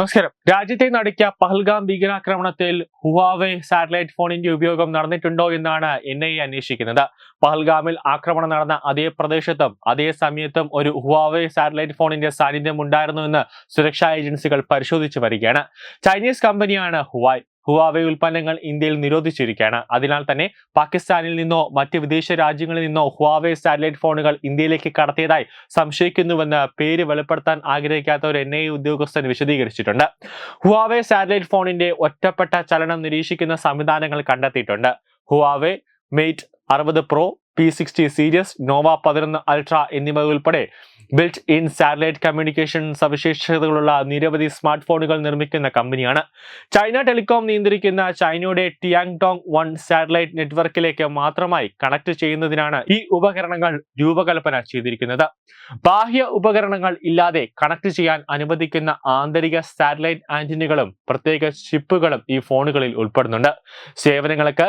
നമസ്കാരം. രാജ്യത്തെ നടുക്കിയ പഹൽഗാം ഭീകരാക്രമണത്തിൽ ഹുവാവെ സാറ്റലൈറ്റ് ഫോണിന്റെ ഉപയോഗം നടന്നിട്ടുണ്ടോ എന്നാണ് എൻ ഐ എ അന്വേഷിക്കുന്നത്. പഹൽഗാമിൽ ആക്രമണം നടന്ന അതേ പ്രദേശത്തും അതേ സമയത്തും ഒരു ഹുവാവെ സാറ്റലൈറ്റ് ഫോണിന്റെ സാന്നിധ്യം ഉണ്ടായിരുന്നുവെന്ന് സുരക്ഷാ ഏജൻസികൾ പരിശോധിച്ചു വരികയാണ്. ചൈനീസ് കമ്പനിയാണ് ഹുവായ്. ഹുവാവെ ഉൽപ്പന്നങ്ങൾ ഇന്ത്യയിൽ നിരോധിച്ചിരിക്കുകയാണ്. അതിനാൽ തന്നെ പാകിസ്ഥാനിൽ നിന്നോ മറ്റ് വിദേശ രാജ്യങ്ങളിൽ നിന്നോ ഹുവാവെ സാറ്റലൈറ്റ് ഫോണുകൾ ഇന്ത്യയിലേക്ക് കടത്തിയതായി സംശയിക്കുന്നുവെന്ന് പേര് വെളിപ്പെടുത്താൻ ആഗ്രഹിക്കാത്ത ഒരു എൻ ഐ ഉദ്യോഗസ്ഥൻ വിശദീകരിച്ചിട്ടുണ്ട്. ഹുവാവെ സാറ്റലൈറ്റ് ഫോണിന്റെ ഒറ്റപ്പെട്ട ചലനം നിരീക്ഷിക്കുന്ന സംവിധാനങ്ങൾ കണ്ടെത്തിയിട്ടുണ്ട്. ഹുവാവെ മെയ്റ്റ് അറുപത് pro P sixty series nova പതിനൊന്ന് അൾട്ര എന്നിവ ഉൾപ്പെടെ ബിൽറ്റ് ഇൻ സാറ്റലൈറ്റ് കമ്മ്യൂണിക്കേഷൻ സവിശേഷതകളുള്ള നിരവധി സ്മാർട്ട് ഫോണുകൾ നിർമ്മിക്കുന്ന കമ്പനിയാണ്. ചൈന ടെലികോം നിയന്ത്രിക്കുന്ന ചൈനയുടെ ടിയാങ് ടോങ് വൺ സാറ്റലൈറ്റ് നെറ്റ്വർക്കിലേക്ക് മാത്രമായി കണക്ട് ചെയ്യുന്നതിനാണ് ഈ ഉപകരണങ്ങൾ രൂപകൽപ്പന ചെയ്തിരിക്കുന്നത്. ബാഹ്യ ഉപകരണങ്ങൾ ഇല്ലാതെ കണക്ട് ചെയ്യാൻ അനുവദിക്കുന്ന ആന്തരിക സാറ്റലൈറ്റ് ആന്റിനുകളും പ്രത്യേക ചിപ്പുകളും ഈ ഫോണുകളിൽ ഉൾപ്പെടുന്നുണ്ട്. സേവനങ്ങൾക്ക്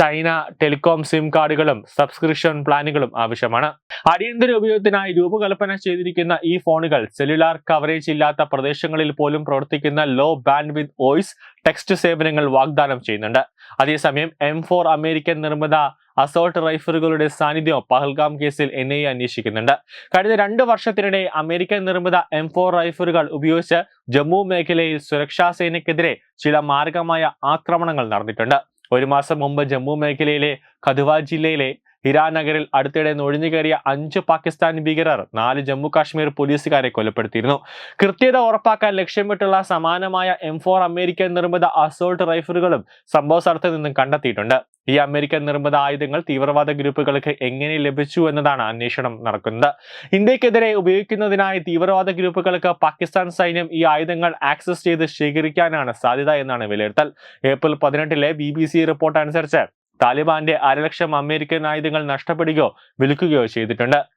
ചൈന ടെലികോം സിം കാർഡുകളും സബ്സ്ക്രിപ്ഷൻ പ്ലാനുകളും ആവശ്യമാണ്. അടിയന്തര ഉപയോഗത്തിനായി രൂപകൽപ്പന ചെയ്തിരിക്കുന്ന ഈ ഫോണുകൾ സെല്ലുലാർ കവറേജ് ഇല്ലാത്ത പ്രദേശങ്ങളിൽ പോലും പ്രവർത്തിക്കുന്ന low band with voice text സേവനങ്ങൾ വാഗ്ദാനം ചെയ്യുന്നുണ്ട്. അതേസമയം എം ഫോർ അമേരിക്കൻ നിർമ്മിത അസോൾട്ട് റൈഫിളുകളുടെ സാന്നിധ്യം പഹൽഗാം കേസിൽ എൻ ഐ അന്വേഷിക്കുന്നുണ്ട്. കഴിഞ്ഞ രണ്ട് വർഷത്തിനിടെ അമേരിക്കൻ നിർമ്മിത എം ഫോർ റൈഫിളുകൾ ഉപയോഗിച്ച് ജമ്മു മേഖലയിൽ സുരക്ഷാ സേനയ്ക്കെതിരെ ചില മാർഗമായ ആക്രമണങ്ങൾ നടന്നിട്ടുണ്ട്. ഒരു മാസം മുമ്പ് ജമ്മു മേഖലയിലെ കഥുവ ജില്ലയിലെ ഹിരാനഗറിൽ അടുത്തിടെ നുഴഞ്ഞു കയറിയ അഞ്ച് പാകിസ്ഥാൻ ഭീകരർ നാല് ജമ്മു കാശ്മീർ പോലീസുകാരെ കൊലപ്പെടുത്തിയിരുന്നു. കൃത്യത ഉറപ്പാക്കാൻ ലക്ഷ്യമിട്ടുള്ള സമാനമായ എം ഫോർ അമേരിക്കൻ നിർമ്മിത അസോൾട്ട് റൈഫിളുകളും സംഭവ സ്ഥലത്ത് നിന്നും കണ്ടെത്തിയിട്ടുണ്ട്. ഈ അമേരിക്കൻ നിർമ്മിത ആയുധങ്ങൾ തീവ്രവാദ ഗ്രൂപ്പുകൾക്ക് എങ്ങനെ ലഭിച്ചു എന്നതാണ് അന്വേഷണം നടക്കുന്നത്. ഇന്ത്യക്കെതിരെ ഉപയോഗിക്കുന്നതിനായി തീവ്രവാദ ഗ്രൂപ്പുകൾക്ക് പാകിസ്ഥാൻ സൈന്യം ഈ ആയുധങ്ങൾ ആക്സസ് ചെയ്ത് ശേഖരിക്കാനാണ് സാധ്യത എന്നാണ് വിലയിരുത്തൽ. ഏപ്രിൽ പതിനെട്ടിലെ ബി റിപ്പോർട്ട് അനുസരിച്ച് താലിബാന്റെ അരലക്ഷം അമേരിക്കൻ ആയുധങ്ങൾ നഷ്ടപ്പെടുകയോ വിൽക്കുകയോ ചെയ്തിട്ടുണ്ട്.